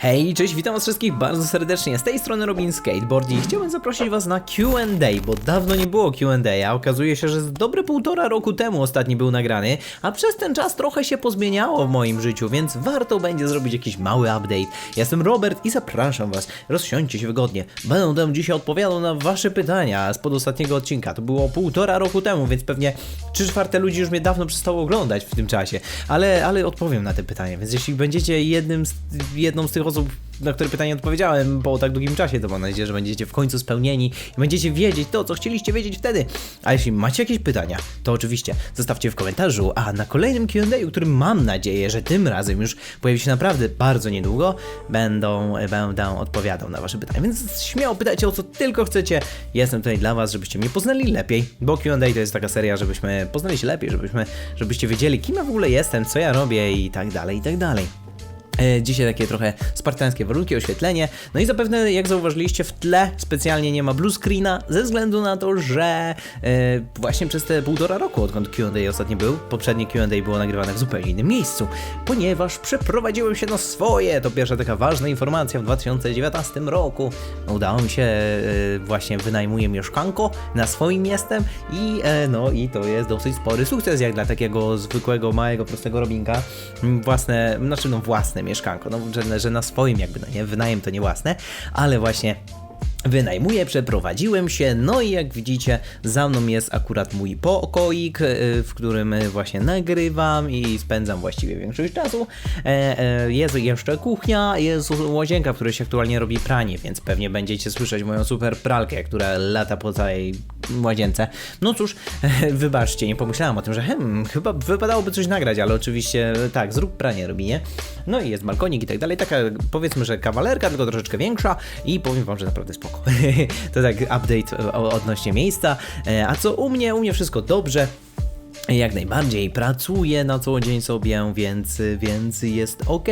Hej, cześć, witam was wszystkich bardzo serdecznie. Z tej strony Robin Skateboard i chciałbym zaprosić was na Q&A, bo dawno nie było Q&A, a okazuje się, że z dobre półtora roku temu ostatni był nagrany, a przez ten czas trochę się pozmieniało w moim życiu, więc warto będzie zrobić jakiś mały update. Ja jestem Robert i zapraszam was, rozsiądźcie się wygodnie. Będę dzisiaj odpowiadał na wasze pytania spod ostatniego odcinka. To było półtora roku temu, więc pewnie trzy czwarte ludzi już mnie dawno przestało oglądać w tym czasie, ale, ale odpowiem na te pytania, więc jeśli będziecie jednym z, jedną z tych osób, na które pytanie odpowiedziałem po tak długim czasie, to mam nadzieję, że będziecie w końcu spełnieni i będziecie wiedzieć to, co chcieliście wiedzieć wtedy. A jeśli macie jakieś pytania, to oczywiście zostawcie w komentarzu, a na kolejnym Q&A, którym mam nadzieję, że tym razem już pojawi się naprawdę bardzo niedługo, będą, będę odpowiadał na wasze pytania, więc śmiało pytajcie o co tylko chcecie. Jestem tutaj dla was, żebyście mnie poznali lepiej, bo Q&A to jest taka seria, żebyśmy poznali się lepiej, żebyśmy, żebyście wiedzieli, kim ja w ogóle jestem, co ja robię i tak dalej, i tak dalej. E, Dzisiaj takie trochę spartańskie warunki, oświetlenie. No i zapewne, jak zauważyliście, w tle specjalnie nie ma blue screena, ze względu na to, że e, właśnie przez te półtora roku, odkąd QA ostatnio był, poprzednie QA było nagrywane w zupełnie innym miejscu, ponieważ przeprowadziłem się na swoje. To pierwsza taka ważna informacja w 2019 roku. Udało mi się, e, właśnie wynajmuję mieszkanko, na swoim jestem i no i to jest dosyć spory sukces, jak dla takiego zwykłego, małego, prostego robinka. Mm, Własne, znaczy no własne mieszkanko, no że, że na swoim jakby, no nie, wynajem to nie własne, ale właśnie Wynajmuję, przeprowadziłem się, no i jak widzicie, za mną jest akurat mój pokoik, y, w którym właśnie nagrywam i spędzam właściwie większość czasu. E, e, Jest jeszcze kuchnia, jest łazienka, w której się aktualnie robi pranie, więc pewnie będziecie słyszeć moją super pralkę, która lata po całej łazience. No cóż, wybaczcie, nie pomyślałem o tym, że hmm, chyba wypadałoby coś nagrać, ale oczywiście tak, zrób pranie robinie. No i jest balkonik i tak dalej, taka powiedzmy, że kawalerka, tylko troszeczkę większa i powiem wam, że naprawdę spoko. to tak update odnośnie miejsca. E, A co u mnie? U mnie wszystko dobrze. Jak najbardziej pracuję na co dzień sobie, więc, więc jest ok,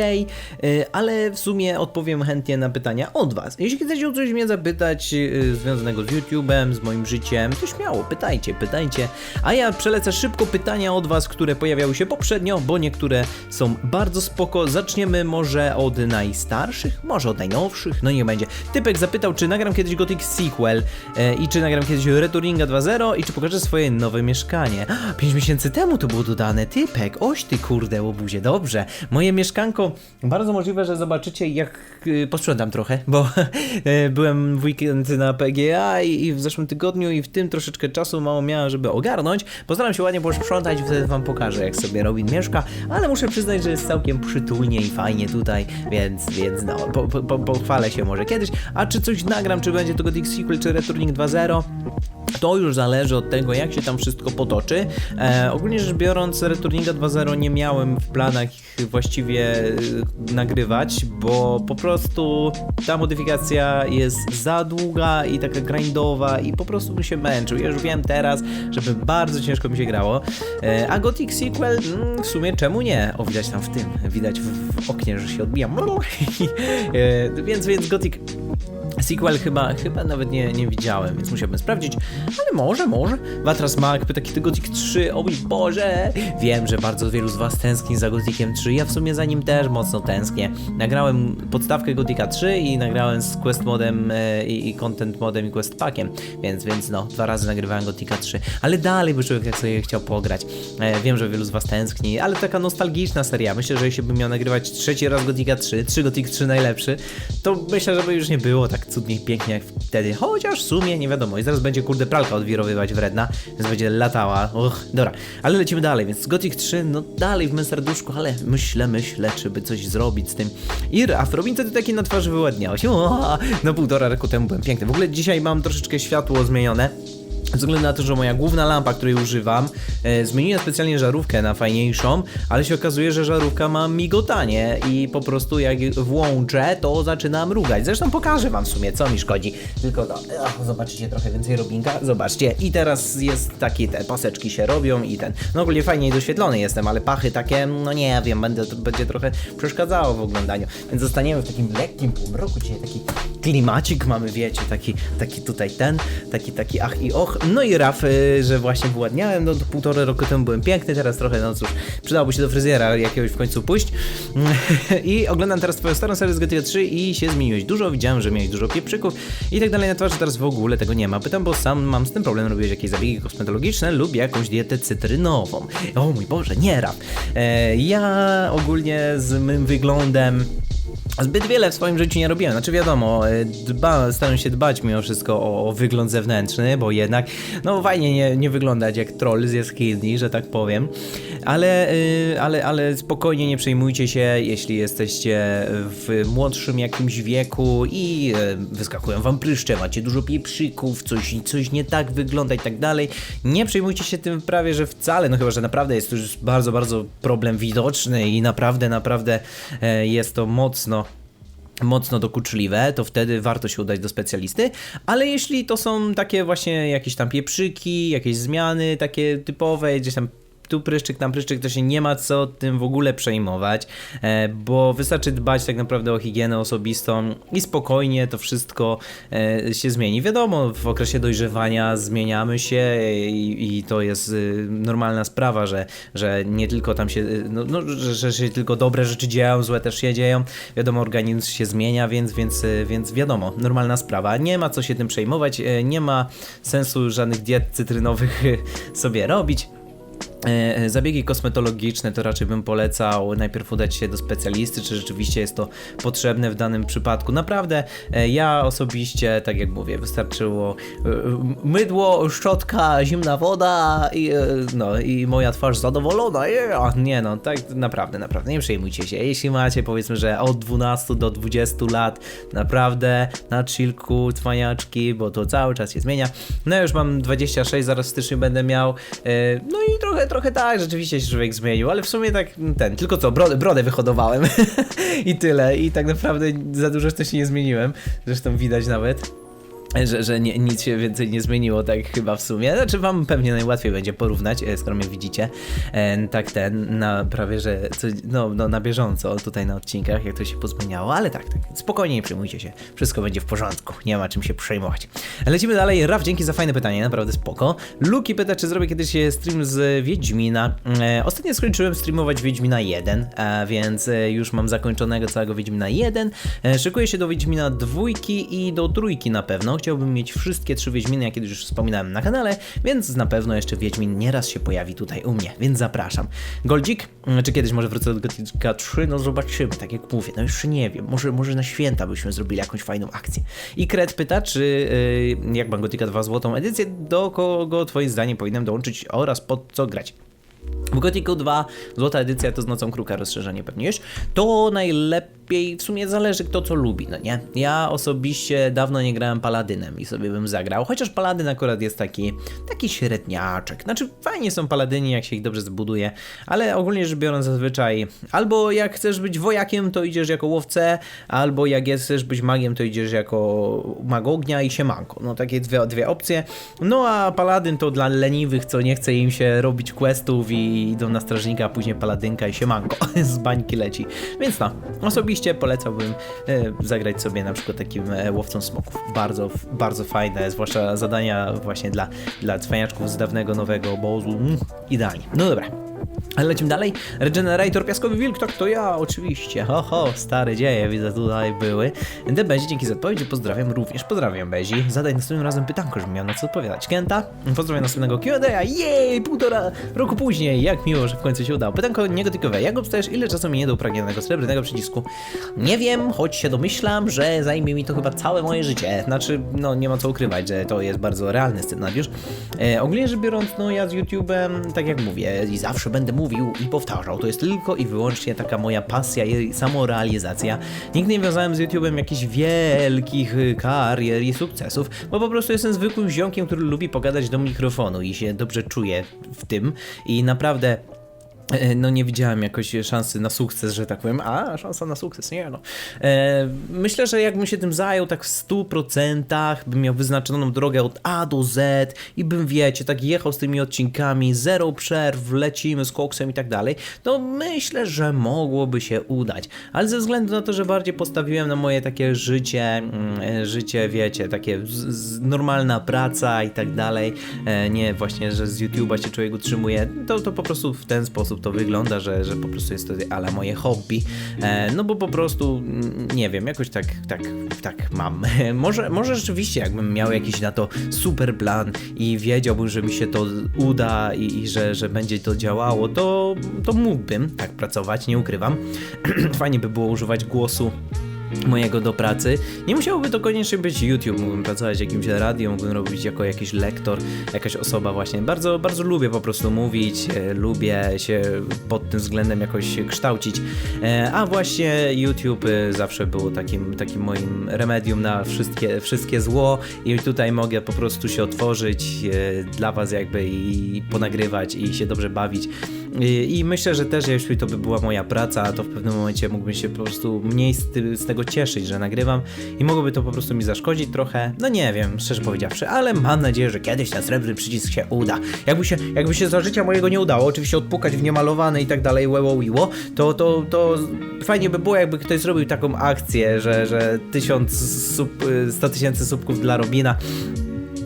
ale w sumie odpowiem chętnie na pytania od Was. Jeśli chcecie o coś mnie zapytać y, związanego z YouTube'em, z moim życiem, to śmiało, pytajcie, pytajcie. A ja przelecę szybko pytania od Was, które pojawiały się poprzednio, bo niektóre są bardzo spoko. Zaczniemy może od najstarszych, może od najnowszych, no nie będzie. Typek zapytał, czy nagram kiedyś Gothic Sequel e, i czy nagram kiedyś Returninga 2.0 i czy pokażę swoje nowe mieszkanie. 5 miesięcy temu to było dodane. Typek, oś ty kurde łobuzie, dobrze. Moje mieszkanko, bardzo możliwe, że zobaczycie jak y, posprzątam trochę, bo e, byłem w weekend na PGA i, i w zeszłym tygodniu i w tym troszeczkę czasu mało miałem, żeby ogarnąć. Postaram się ładnie posprzątać, wtedy wam pokażę jak sobie Robin mieszka, ale muszę przyznać, że jest całkiem przytulnie i fajnie tutaj, więc, więc no, po, po, po, pochwalę się może kiedyś. A czy coś nagram, czy będzie to Gothic Sequel, czy Returning 2.0? To już zależy od tego, jak się tam wszystko potoczy. E, ogólnie rzecz biorąc, Returninga 2.0 nie miałem w planach właściwie y, nagrywać, bo po prostu ta modyfikacja jest za długa i taka grindowa i po prostu bym się męczył. Ja już wiem teraz, żeby bardzo ciężko mi się grało. E, a Gothic Sequel, mm, w sumie czemu nie? O, widać tam w tym, widać w, w oknie, że się odbijam. e, więc, więc Gothic Sequel chyba, chyba nawet nie, nie widziałem, więc musiałbym sprawdzić, ale może, może. Watras Mac pyta, kiedy Gothic 3, o mój Boże! Wiem, że bardzo wielu z was tęskni za Gothiciem 3, ja w sumie za nim też mocno tęsknię. Nagrałem podstawkę Gothica 3 i nagrałem z Quest modem e, i, i Content modem i Quest packiem, więc, więc no, dwa razy nagrywałem Gothica 3, ale dalej by człowiek jak sobie chciał pograć. E, wiem, że wielu z was tęskni, ale taka nostalgiczna seria. Myślę, że jeśli bym miał nagrywać trzeci raz Gothica 3, 3 Gothic 3 najlepszy, to myślę, że by już nie było tak cudnie i pięknie jak wtedy, chociaż w sumie nie wiadomo. I zaraz będzie kurde pralka odwirowywać wredna, więc będzie latała. Och, dobra, ale lecimy dalej, więc Gothic 3, no dalej w mym serduszku, ale myślę, myślę, czy by coś zrobić z tym. Ir, a Robin wtedy taki na twarzy wyładniał się. O, no półtora roku temu byłem piękny. W ogóle dzisiaj mam troszeczkę światło zmienione. Ze względu na to, że moja główna lampa, której używam, e, zmieniłem specjalnie żarówkę na fajniejszą, ale się okazuje, że żarówka ma migotanie i po prostu jak włączę, to zaczyna mrugać. Zresztą pokażę wam w sumie, co mi szkodzi. Tylko to, ach, zobaczycie trochę więcej robinka, zobaczcie. I teraz jest taki, te paseczki się robią i ten, no ogólnie fajniej doświetlony jestem, ale pachy takie, no nie wiem, będę, będzie trochę przeszkadzało w oglądaniu. Więc zostaniemy w takim lekkim półmroku, dzisiaj taki klimacik mamy, wiecie, taki, taki tutaj ten, taki, taki ach i och. No i Raf, y, że właśnie wyładniałem, no to półtora roku temu byłem piękny, teraz trochę, no cóż, przydałoby się do fryzjera jakiegoś w końcu pójść. I oglądam teraz twoją starą serię z GTA 3 i się zmieniłeś dużo, widziałem, że miałeś dużo pieprzyków i tak dalej na twarzy, teraz w ogóle tego nie ma. Pytam, bo sam mam z tym problem, robiłeś jakieś zabiegi kosmetologiczne lub jakąś dietę cytrynową. O mój Boże, nie Raf. E, ja ogólnie z mym wyglądem Zbyt wiele w swoim życiu nie robiłem. Znaczy wiadomo, e, dba, staram się dbać mimo wszystko o, o wygląd zewnętrzny, bo jednak, no fajnie nie, nie wyglądać jak troll z jaskini, że tak powiem. Ale, y, ale, ale spokojnie nie przejmujcie się, jeśli jesteście w młodszym jakimś wieku i e, wyskakują wam pryszcze, macie dużo pieprzyków, coś, coś nie tak wygląda i tak dalej. Nie przejmujcie się tym prawie, że wcale, no chyba, że naprawdę jest to już bardzo, bardzo problem widoczny i naprawdę, naprawdę e, jest to mocno mocno dokuczliwe, to wtedy warto się udać do specjalisty, ale jeśli to są takie właśnie jakieś tam pieprzyki, jakieś zmiany takie typowe, gdzieś tam tu pryszczyk, tam pryszczyk, to się nie ma co tym w ogóle przejmować, e, bo wystarczy dbać tak naprawdę o higienę osobistą i spokojnie to wszystko e, się zmieni. Wiadomo, w okresie dojrzewania zmieniamy się i, to jest y, normalna sprawa, że, że nie tylko tam się, y, no, no, że, że się tylko dobre rzeczy dzieją, złe też się dzieją. Wiadomo, organizm się zmienia, więc, więc, y, więc wiadomo, normalna sprawa. Nie ma co się tym przejmować, e, nie ma sensu żadnych diet cytrynowych sobie robić. E, Zabiegi kosmetologiczne to raczej bym polecał najpierw udać się do specjalisty, czy rzeczywiście jest to potrzebne w danym przypadku. Naprawdę, e, ja osobiście, tak jak mówię, wystarczyło e, mydło, szczotka, zimna woda i, e, no, i moja twarz zadowolona. Nie no, tak naprawdę, naprawdę, nie przejmujcie się. Jeśli macie powiedzmy, że od 12 do 20 lat, naprawdę na chillku, cwaniaczki, bo to cały czas się zmienia. No już mam 26, zaraz w styczniu będę miał, e, no i trochę, trochę tak, rzeczywiście się człowiek zmienił, ale w sumie tak ten, tylko co, brodę, brodę wyhodowałem i tyle. I tak naprawdę za dużo też się nie zmieniłem, zresztą widać nawet. Że, że nie, nic się więcej nie zmieniło, tak chyba w sumie. Znaczy, Wam pewnie najłatwiej będzie porównać, e, skoro mnie widzicie. E, tak ten, na prawie że co, no, no, na bieżąco tutaj na odcinkach, jak to się pozmieniało, ale tak, tak. Spokojnie, nie przejmujcie się. Wszystko będzie w porządku, nie ma czym się przejmować. Lecimy dalej. Raf, dzięki za fajne pytanie, naprawdę spoko. Luki pyta, czy zrobię kiedyś stream z Wiedźmina. E, ostatnio skończyłem streamować Wiedźmina 1, a więc e, już mam zakończonego całego Wiedźmina 1. E, szykuję się do Wiedźmina dwójki i do trójki na pewno. Chciałbym mieć wszystkie trzy Wiedźminy, jak kiedyś już wspominałem na kanale, więc na pewno jeszcze Wiedźmin nieraz się pojawi tutaj u mnie, więc zapraszam. Goldzik, mm, czy kiedyś może wrócę do Gothica 3? No zobaczymy, tak jak mówię, no jeszcze nie wiem, może, może na święta byśmy zrobili jakąś fajną akcję. I Kret pyta, czy yy, jak mam Gothica 2 złotą edycję, do kogo twoim zdaniem powinienem dołączyć oraz pod co grać? W Gothicu 2 złota edycja to z Nocą Kruka rozszerzenie pewnie już. To najlepiej, w sumie zależy kto co lubi, no nie? Ja osobiście dawno nie grałem Paladynem i sobie bym zagrał, chociaż Paladyn akurat jest taki, taki średniaczek. Znaczy fajnie są Paladyni jak się ich dobrze zbuduje, ale ogólnie rzecz biorąc zazwyczaj albo jak chcesz być wojakiem to idziesz jako łowcę, albo jak chcesz być magiem to idziesz jako mag ognia i siemanko. No takie dwie, dwie opcje. No a Paladyn to dla leniwych, co nie chce im się robić questów i idą na strażnika, a później paladynka i siemanko z bańki leci. Więc no, osobiście polecałbym e, zagrać sobie na przykład takim e, łowcą smoków. Bardzo, bardzo fajne, zwłaszcza zadania właśnie dla, dla cwaniaczków z dawnego, nowego obozu. Mm, idealnie. No dobra. Ale lecimy dalej. Regenerator, piaskowy wilk, tak to ja, oczywiście. Ho, ho, stare dzieje, widzę tutaj były. Debezi, dzięki za odpowiedź, pozdrawiam również. Pozdrawiam Bezi. Zadaj następnym razem pytanko, żebym miał na co odpowiadać. Kenta, pozdrawiam następnego Q&A. Jej, półtora roku później. Jak miło, że w końcu się udało. Pytanko niegotykowe. Jak obstajesz? Ile czasu minie do upragnionego srebrnego przycisku? Nie wiem, choć się domyślam, że zajmie mi to chyba całe moje życie. Znaczy, no nie ma co ukrywać, że to jest bardzo realny scenariusz. E, ogólnie rzecz biorąc, no ja z YouTube'em, tak jak mówię, i zawsze będę mówił i powtarzał, to jest tylko i wyłącznie taka moja pasja i samorealizacja. Nigdy nie wiązałem z YouTube'em jakichś wielkich y, karier i sukcesów, bo po prostu jestem zwykłym ziomkiem, który lubi pogadać do mikrofonu i się dobrze czuje w tym i naprawdę No nie widziałem jakoś szansy na sukces, że tak powiem. A, szansa na sukces, nie no. E, myślę, że jakbym się tym zajął tak w 100%, bym miał wyznaczoną drogę od A do Z i bym, wiecie, tak jechał z tymi odcinkami, zero przerw, lecimy z koksem i tak dalej, to myślę, że mogłoby się udać. Ale ze względu na to, że bardziej postawiłem na moje takie życie, mm, e, życie, wiecie, takie z, z, normalna praca i tak dalej, e, nie właśnie, że z YouTube'a się człowiek utrzymuje, to, to po prostu w ten sposób to wygląda, że, że po prostu jest to ala moje hobby, e, no bo po prostu, mm, nie wiem, jakoś tak, tak, tak mam. może, może rzeczywiście, jakbym miał jakiś na to super plan i wiedziałbym, że mi się to uda i, i że, że będzie to działało, to, to mógłbym tak pracować, nie ukrywam. Fajnie by było używać głosu mojego do pracy. Nie musiałoby to koniecznie być YouTube, mógłbym pracować jakimś radiu, mógłbym robić jako jakiś lektor, jakaś osoba właśnie. Bardzo, bardzo lubię po prostu mówić, e, lubię się pod tym względem jakoś kształcić, e, a właśnie YouTube e, zawsze było takim, takim moim remedium na wszystkie, wszystkie zło i tutaj mogę po prostu się otworzyć dla was jakby i ponagrywać i się dobrze bawić. I, myślę, że też jeśli to by była moja praca, to w pewnym momencie mógłbym się po prostu mniej z, z tego cieszyć, że nagrywam i mogłoby to po prostu mi zaszkodzić trochę. No nie wiem, szczerze powiedziawszy, ale mam nadzieję, że kiedyś ten srebrny przycisk się uda. Jakby się, jakby się za życia mojego nie udało, oczywiście odpukać w niemalowane i tak dalej, łeło wiło, to, to, to fajnie by było, jakby ktoś zrobił taką akcję, że, że tysiąc sub, 100 tysięcy subków dla Robina.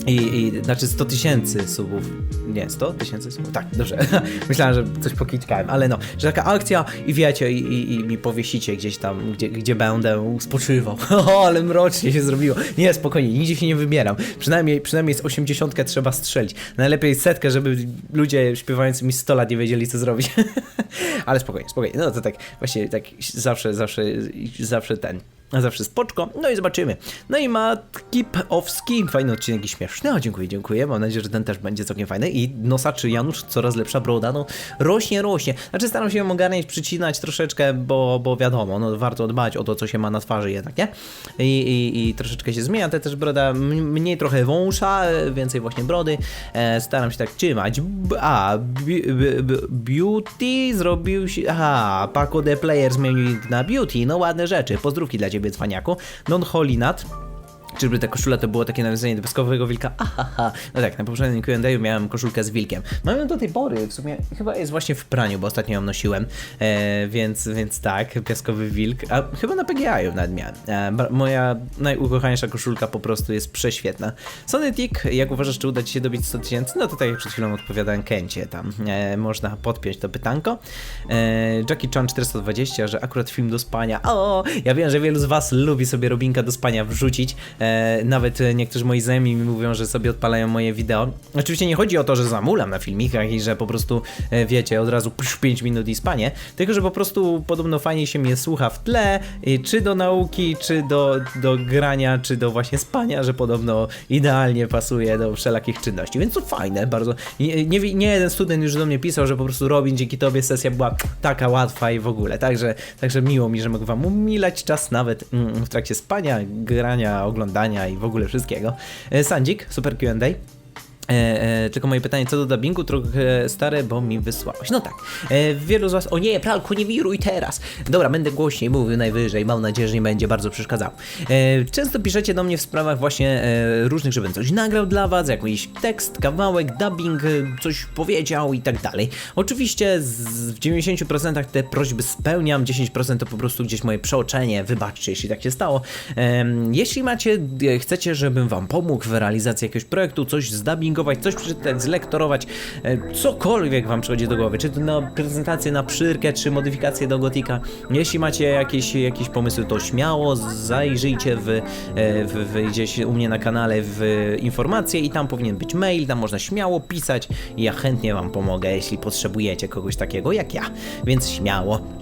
I, I znaczy 100 tysięcy subów. Nie, 100 tysięcy subów? Tak, dobrze. Myślałem, że coś pokiczkałem, ale no, że taka akcja i wiecie, i, i, i mi powiesicie gdzieś tam, gdzie, gdzie będę spoczywał. O, ale mrocznie się zrobiło. Nie, spokojnie, nigdzie się nie wybieram. Przynajmniej, przynajmniej z 80 trzeba strzelić. Najlepiej setkę, żeby ludzie śpiewający mi 100 lat nie wiedzieli, co zrobić. ale spokojnie, spokojnie. No to tak właśnie, tak zawsze, zawsze, zawsze ten. Zawsze spoczko. No i zobaczymy. No i Matki Owski. Fajny odcinek i śmieszny. No, dziękuję, dziękuję. Mam nadzieję, że ten też będzie całkiem fajny. I nosaczy Janusz, coraz lepsza broda. No, rośnie, rośnie. Znaczy staram się ją ogarniać, przycinać troszeczkę, bo, bo wiadomo, no warto dbać o to, co się ma na twarzy jednak, nie? I, i, i troszeczkę się zmienia. Te też broda mniej trochę wąsza, więcej właśnie brody. E, staram się tak trzymać. A, Beauty zrobił się... Aha, Paco the Player zmienił na Beauty. No ładne rzeczy. Pozdrówki dla ciebie, cwaniaku. Non Holinat. Czyżby ta koszula to było takie nawiązanie do piaskowego wilka? Ahaha. No tak, na poprzednim Q&A miałem koszulkę z wilkiem. Mam ją do tej pory, w sumie chyba jest właśnie w praniu, bo ostatnio ją nosiłem, e, więc, więc tak, piaskowy wilk, a chyba na PGA ją nawet. E, moja najukochańsza koszulka po prostu jest prześwietna. Sony jak uważasz, czy uda Ci się dobić 100 tysięcy? No to tak jak przed chwilą odpowiadałem Kencie, tam e, można podpiąć to pytanko. E, Jackie Chan 420, że akurat film do spania. O, ja wiem, że wielu z Was lubi sobie Robinka do spania wrzucić. E, nawet e, niektórzy moi znajomi mi mówią, że sobie odpalają moje wideo. Oczywiście nie chodzi o to, że zamulam na filmikach i że po prostu, e, wiecie, od razu pusz 5 minut i spanie, tylko że po prostu podobno fajnie się mnie słucha w tle, czy do nauki, czy do, do grania, czy do właśnie spania, że podobno idealnie pasuje do wszelakich czynności. Więc to fajne, bardzo. Nie, nie, nie jeden student już do mnie pisał, że po prostu Robin, dzięki tobie sesja była taka łatwa i w ogóle. Także, także miło mi, że mogę wam umilać czas nawet mm, w trakcie spania, grania, oglądania i w ogóle wszystkiego. E, Sandzik, super Q&A. E, e, tylko moje pytanie co do dubbingu, trochę stare, bo mi wysłałeś. No tak, e, wielu z was, o nie, pralku, nie wiruj teraz. Dobra, będę głośniej mówił najwyżej, mam nadzieję, że nie będzie bardzo przeszkadzał. E, często piszecie do mnie w sprawach właśnie e, różnych, żebym coś nagrał dla was, jakiś tekst, kawałek, dubbing, e, coś powiedział i tak dalej. Oczywiście z, w 90% te prośby spełniam, 10% to po prostu gdzieś moje przeoczenie, wybaczcie, jeśli tak się stało. Em, jeśli macie, e, chcecie, żebym wam pomógł w realizacji jakiegoś projektu, coś zdubbingować, coś przeczytać, zlektorować, e, cokolwiek wam przychodzi do głowy, czy to na prezentację na przyrkę, czy modyfikację do Gotika. Jeśli macie jakieś, jakieś pomysły, to śmiało zajrzyjcie w, e, w, w gdzieś u mnie na kanale w informacje i tam powinien być mail, tam można śmiało pisać ja chętnie wam pomogę, jeśli potrzebujecie kogoś takiego jak ja, więc śmiało.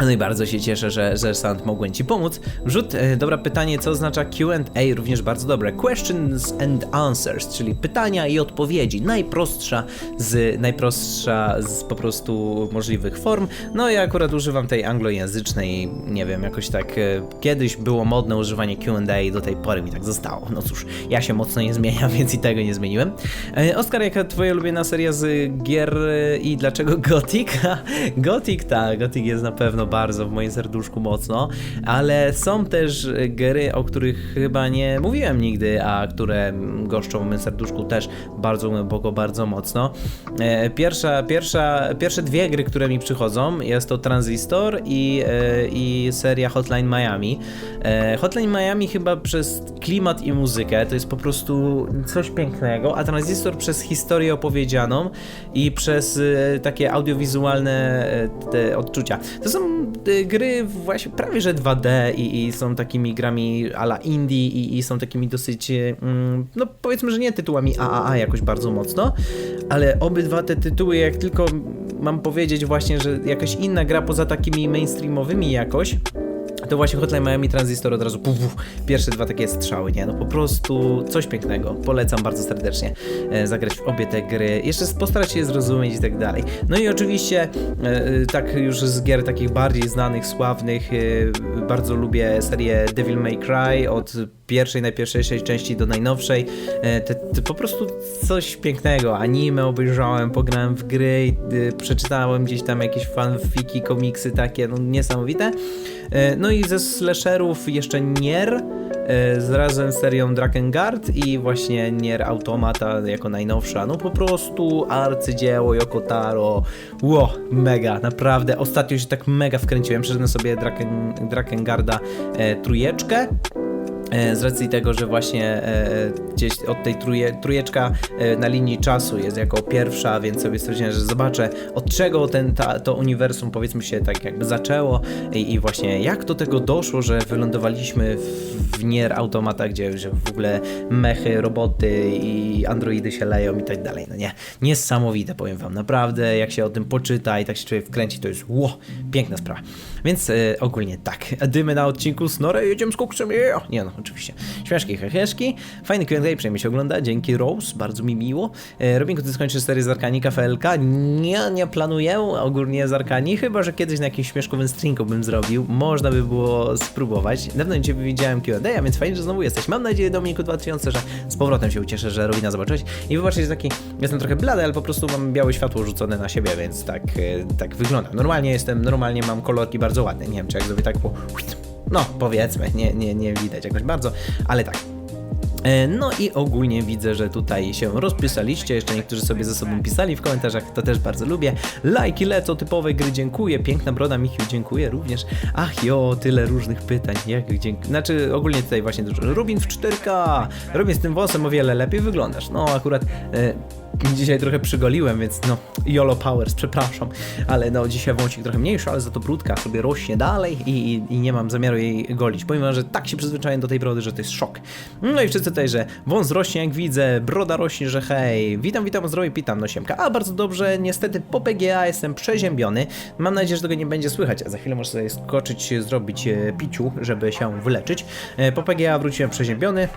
No i bardzo się cieszę, że, że Sound mogłem Ci pomóc. Wrzut, e, dobra pytanie, co oznacza Q&A, również bardzo dobre. Questions and answers, czyli pytania i odpowiedzi. Najprostsza z, najprostsza z po prostu możliwych form. No ja akurat używam tej anglojęzycznej, nie wiem, jakoś tak e, kiedyś było modne używanie Q&A i do tej pory mi tak zostało. No cóż, ja się mocno nie zmieniam, więc i tego nie zmieniłem. E, Oskar, jaka twoja ulubiona seria z gier i dlaczego Gothic? Gothic, tak, Gothic jest na pewno bardzo w moim serduszku mocno, ale są też gry, o których chyba nie mówiłem nigdy, a które goszczą w moim serduszku też bardzo głęboko, bardzo mocno. E, Pierwsza, pierwsza, pierwsze dwie gry, które mi przychodzą, jest to Transistor i, e, i seria Hotline Miami. E, Hotline Miami chyba przez klimat i muzykę to jest po prostu coś pięknego, a Transistor przez historię opowiedzianą i przez e, takie audiowizualne e, te odczucia. To są e, gry właśnie prawie że 2D i, i są takimi grami ala indie i, i są takimi dosyć, mm, no powiedzmy, że nie tytułami AAA jakoś bardzo mocno, ale obydwa te tytuły, jak tylko mam powiedzieć właśnie, że jakaś inna gra poza takimi mainstreamowymi jakoś, to właśnie Hotline Miami Transistor od razu puf, puf, pierwsze dwa takie strzały, nie? No po prostu coś pięknego. Polecam bardzo serdecznie e, zagrać w obie te gry. Jeszcze postarać się je zrozumieć i tak dalej. No i oczywiście e, e, tak już z gier takich bardziej znanych, sławnych bardzo lubię serię Devil May Cry od pierwszej, najpierwszej części do najnowszej. Po prostu coś pięknego. Anime obejrzałem, pograłem w gry, e, przeczytałem gdzieś tam jakieś fanfiki, komiksy takie, no niesamowite. E, No i ze slasherów jeszcze Nier, e, z razem z serią Drakengard i właśnie Nier Automata jako najnowsza. No po prostu arcydzieło Yokotaro. Ło, mega, naprawdę. Ostatnio się tak mega wkręciłem. Przeszedłem sobie Draken, Drakengarda e, trójeczkę. E, Z racji tego, że właśnie e, gdzieś od tej truje, trójeczka e, na linii czasu jest jako pierwsza, więc sobie stwierdziłem, że zobaczę od czego ten, ta, to uniwersum powiedzmy się tak jakby zaczęło i, i właśnie jak do tego doszło, że wylądowaliśmy w, w Nier Automata, gdzie że w ogóle mechy, roboty i androidy się leją i tak dalej. No nie, niesamowite powiem wam, naprawdę jak się o tym poczyta i tak się człowiek wkręci, to jest ło, piękna sprawa. Więc e, ogólnie tak, dymy na odcinku Snorę, jedziemy z kuksem, yeah! nie no, oczywiście. Śmieszki, heheszki, fajny Q&A, przyjemnie się ogląda, dzięki Rose, bardzo mi miło. E, Robinku, ty skończysz serię z Arkanika FLK? Nie, nie planuję ogólnie z Arkani, chyba, że kiedyś na jakimś śmieszkowym streamku bym zrobił, można by było spróbować. Dawno nie widziałem Q&A, więc fajnie, że znowu jesteś. Mam nadzieję, Dominiku 2000, że z powrotem się ucieszę, że Robina zobaczyłeś. I wybaczcie, że taki, jestem trochę blady, ale po prostu mam białe światło rzucone na siebie, więc tak, e, tak wygląda. Normalnie jestem, normalnie mam kolorki bardzo ładne, nie wiem, czy jak zrobię tak po... No, powiedzmy, nie, nie, nie widać jakoś bardzo, ale tak. E, No i ogólnie widzę, że tutaj się rozpisaliście, jeszcze niektórzy sobie ze sobą pisali w komentarzach, to też bardzo lubię. Lajki lecą, typowe gry, dziękuję, piękna broda, Michiu, dziękuję również. Ach jo, tyle różnych pytań, jak dziękuję. Znaczy ogólnie tutaj właśnie dużo. Rubin w 4K, Rubin z tym włosem o wiele lepiej wyglądasz. No akurat... E, Dzisiaj trochę przygoliłem, więc no, YOLO Powers, przepraszam, ale no dzisiaj wąsik trochę mniejszy, ale za to brudka sobie rośnie dalej i, i, i nie mam zamiaru jej golić, pomimo, że tak się przyzwyczaiłem do tej brody, że to jest szok. No i wszyscy tutaj, że wąs rośnie jak widzę, broda rośnie, że hej, witam, witam, zdrowie, pitam, no siemka, a bardzo dobrze, niestety po PGA jestem przeziębiony, mam nadzieję, że tego nie będzie słychać, a za chwilę muszę sobie skoczyć, zrobić e, piciu, żeby się wyleczyć. E, Po PGA wróciłem przeziębiony,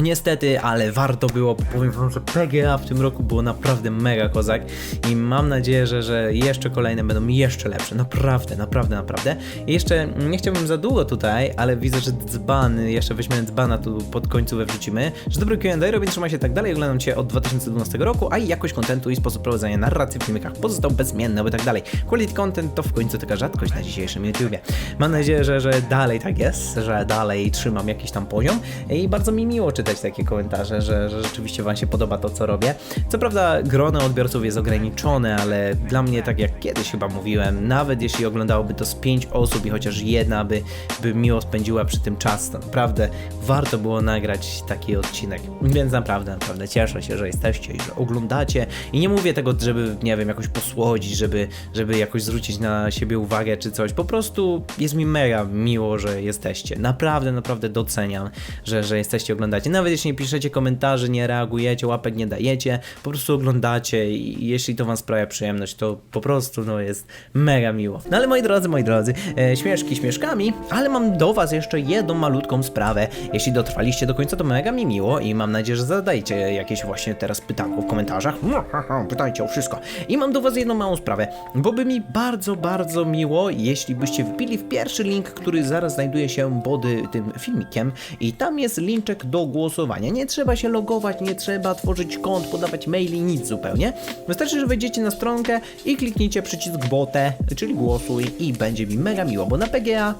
Niestety, ale warto było, bo powiem wam, że PGA w tym roku było naprawdę mega kozak i mam nadzieję, że, że jeszcze kolejne będą jeszcze lepsze, naprawdę, naprawdę, naprawdę. I jeszcze nie chciałbym za długo tutaj, ale widzę, że dzban, jeszcze weźmiemy dzbana tu pod końcówę wrzucimy, że dobry Q&A robię, trzymaj się tak dalej, oglądam Cię od 2012 roku, a i jakość kontentu i sposób prowadzenia narracji w filmikach pozostał bezmienny, aby tak dalej. Quality content to w końcu taka rzadkość na dzisiejszym YouTubie. Mam nadzieję, że, że dalej tak jest, że dalej trzymam jakiś tam poziom i bardzo mi miło czytać takie komentarze, że, że rzeczywiście Wam się podoba to, co robię. Co prawda grono odbiorców jest ograniczone, ale dla mnie, tak jak kiedyś chyba mówiłem, nawet jeśli oglądałoby to z 5 osób i chociaż jedna by, by miło spędziła przy tym czas, to naprawdę warto było nagrać taki odcinek. Więc naprawdę, naprawdę cieszę się, że jesteście i że oglądacie. I nie mówię tego, żeby, nie wiem, jakoś posłodzić, żeby, żeby jakoś zwrócić na siebie uwagę czy coś. Po prostu jest mi mega miło, że jesteście. Naprawdę, naprawdę doceniam, że, że jesteście oglądacie. Nawet jeśli nie piszecie komentarzy, nie reagujecie, łapek nie dajecie, po prostu oglądacie i jeśli to wam sprawia przyjemność, to po prostu no jest mega miło. No ale moi drodzy, moi drodzy, e, śmieszki śmieszkami, ale mam do was jeszcze jedną malutką sprawę. Jeśli dotrwaliście do końca, to mega mi miło i mam nadzieję, że zadajcie jakieś właśnie teraz pytanko w komentarzach. Pytajcie o wszystko. I mam do was jedną małą sprawę, bo by mi bardzo, bardzo miło, jeśli byście wbili w pierwszy link, który zaraz znajduje się pod tym filmikiem i tam jest linczek do głosowania. Nie trzeba się logować, nie trzeba tworzyć kont, podawać maili, nic zupełnie. Wystarczy, że wejdziecie na stronkę i kliknijcie przycisk botę, czyli głosuj i będzie mi mega miło, bo na PGA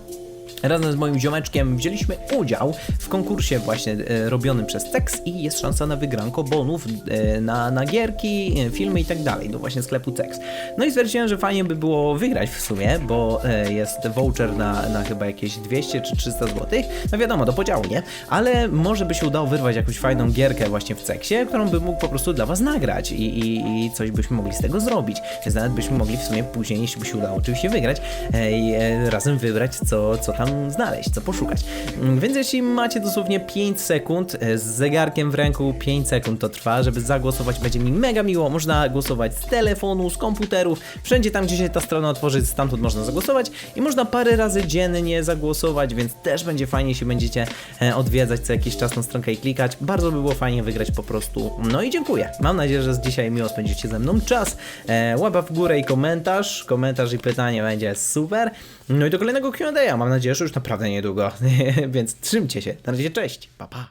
Razem z moim ziomeczkiem wzięliśmy udział w konkursie właśnie e, robionym przez Tex i jest szansa na wygranko bonów e, na, na gierki, e, filmy i tak dalej do właśnie sklepu Tex. No i stwierdziłem, że fajnie by było wygrać w sumie, bo e, jest voucher na, na chyba jakieś 200 czy 300 zł. No wiadomo, do podziału, nie? Ale może by się udało wyrwać jakąś fajną gierkę właśnie w Texie, którą bym mógł po prostu dla was nagrać i, i, i coś byśmy mogli z tego zrobić. Więc nawet byśmy mogli w sumie później, jeśli by się udało oczywiście wygrać, e, e, razem wybrać co, co tam znaleźć, co poszukać. Mm, Więc jeśli macie dosłownie 5 sekund e, z zegarkiem w ręku, 5 sekund to trwa, żeby zagłosować, będzie mi mega miło. Można głosować z telefonu, z komputerów, wszędzie tam, gdzie się ta strona otworzy, stamtąd można zagłosować i można parę razy dziennie zagłosować, więc też będzie fajnie, jeśli będziecie e, odwiedzać co jakiś czas tą stronkę i klikać. Bardzo by było fajnie wygrać po prostu. No i dziękuję. Mam nadzieję, że dzisiaj miło spędzicie ze mną czas. E, łapa w górę i komentarz. Komentarz i pytanie będzie super. No i do kolejnego Q&A. Mam nadzieję, że już naprawdę niedługo. Więc trzymcie się. Na razie, cześć. Pa, pa.